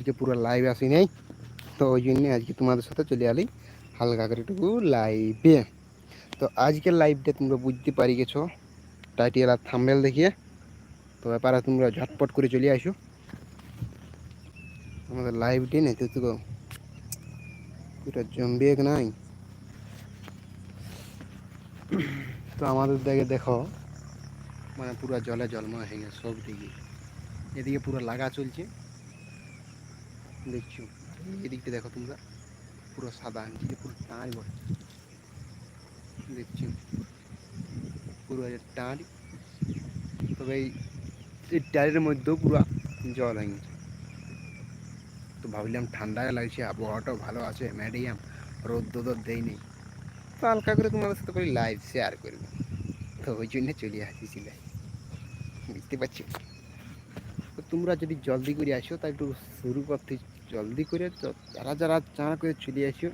আজকে পুরো লাইভ আসি নাই। তো ওই জন্য আজকে তোমাদের সাথে চলে আলি হালকা করে একটু লাইভে তো আজকের লাইভটা তোমরা বুঝতে পারি গেছো টাইটেল আর থাম্বেল দেখিয়ে। তো ব্যাপারে তোমরা ঝটপট করে চলে আসো। আমাদের লাইভটি নেই তো পুরো জমবে নাই? তো আমাদের দিকে দেখো মানে পুরো জলে জলময় হয়ে গেছে সব দিকে। এদিকে পুরো লাগা চলছে। দেখছ? এদিকটা দেখো তোমরা। পুরো সাদা নিচে পুরো টাঁড় বটে দেখছ? পুরো টাঁড় তবে এই টায়ারের মধ্যেও পুরো জল গেছে তো ভাবলাম ঠান্ডা লাগছে, আবহাওয়াটাও ভালো আছে ম্যাডিয়াম রোদ দোদ দেয়নি। তো হালকা করে তোমাদের সাথে করে লাইভ শেয়ার করবে। তো ওই জন্য চলে আসিছিলে বুঝতে পারছি? তোমরা যদি জলদি করে আসো তা একটু শুরু করতে জলদি করে যারা যারা চাঁ করে চলে আসো।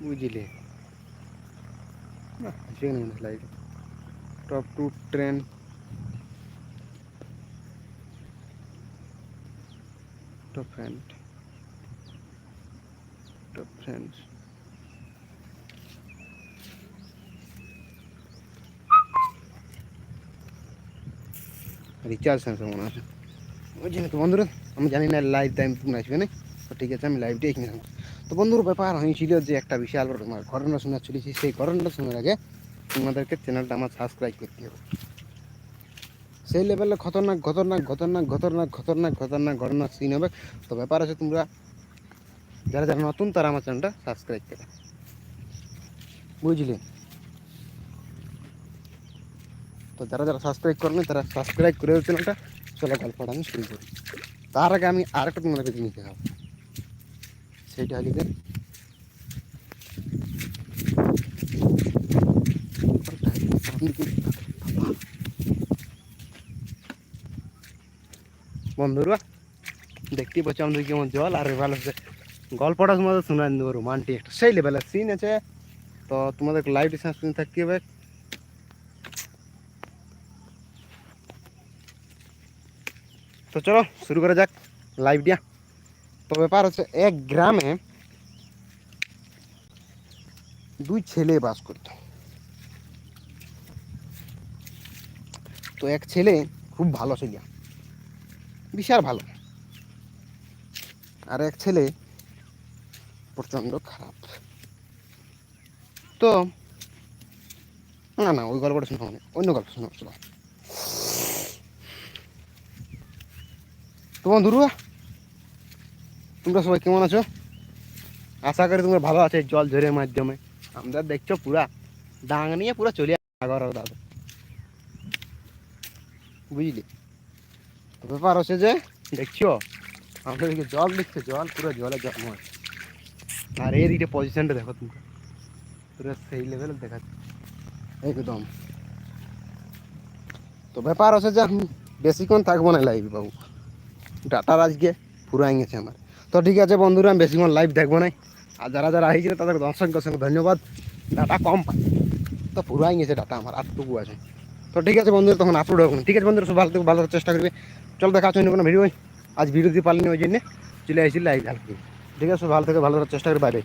বুঝলে? Top two train top friend top friends recharge sensor মনে আছে জন্য তো বন্ধুরা, আমি জানি না লাইভ টাইম তুমি আসবে না ঠিক আছে, আমি লাইভটা এখানে। তো বন্ধুর ব্যাপার হয়েছিল যে একটা বিশাল বড় ঘটনা শোনা চলেছি। সেই ঘটনাটা শোনার আগে তোমাদেরকে চ্যানেলটা আমার সাবস্ক্রাইব করতে হবে। সেই লেভেলে খতরনাক খতরনাক খতরনাক খতরনাক খতরনাক খতরনাক ঘটনা সিন হবে। তো ব্যাপার আছে তোমরা, যারা যারা নতুন তারা আমার চ্যানেলটা সাবস্ক্রাইব করে। বুঝলে? তো যারা যারা সাবস্ক্রাইব করেনি তারা সাবস্ক্রাইব করে চ্যানেলটা। চলো গল্পটা আমি শুরু করি। তার আগে আমি আর একটা তোমাদেরকে জিনিস দেখাবো। সেইটা হলি বন্ধুরা, দেখতেই পাচ্ছ আমাদের কেমন জল, আর ভালো আছে গল্পটা তোমাদের শোনান দেবো, রোমান্টিক একটা। সেই লেভেলের সিন আছে। তো তোমাদের লাইভ ডিসকাশন থাকতে হবে। তো চলো, শুরু করা যাক লাইভ দিয়া। তো ব্যাপার হচ্ছে, এক গ্রামে দুই ছেলে বাস করত। তো এক ছেলে খুব ভালো ছিল। বিশাল ভালো। আর এক ছেলে প্রচণ্ড খারাপ। তো, না না, ওই গল্পটা শোনা অন্য গল্প শোনা চলো। তো বন্ধুরা তোমরা সবাই কেমন আছো? আশা করি তোমরা ভালো আছে জল ঝরের মাধ্যমে। আমরা দেখছ পুরা ডাং নিয়ে পুরো চলে আগর দাদা। বুঝলি? ব্যাপার হচ্ছে যে, দেখছ? আমাদের এদিকে জল দেখছ জল, পুরো জলে জল আর এর দিকে পজিশনটা দেখো তোমরা। পুরো সেই লেভেলে দেখাচ্ছে। একদম। তো ব্যাপার হচ্ছে যে আমি বেশিক্ষণ থাকব না লাইভ বাবু। ডাটার আজকে পুরাই গেছে আমার। তো ঠিক আছে বন্ধুরা, আমি বেশিক্ষণ লাইভ দেখব না আর যারা যারা আসছে তাদের অসংখ্য অসংখ্য ধন্যবাদ। ডাটা কম পাই তো পুরাই গেছে ডাটা আমার আটটুকু আছে তো ঠিক আছে বন্ধুরা, তখন আপলোড হবে। ঠিক আছে বন্ধুরা সব ভালো ভালো চেষ্টা করবে। চল দেখা আছে কোনো ভিডিও আজ ভিডিও দিতে পারলিনি ওই জন্যে। চলে আসছি লাইভ ঠিক আছে সব ভালো থেকে, ভালো চেষ্টা করবে বাইরে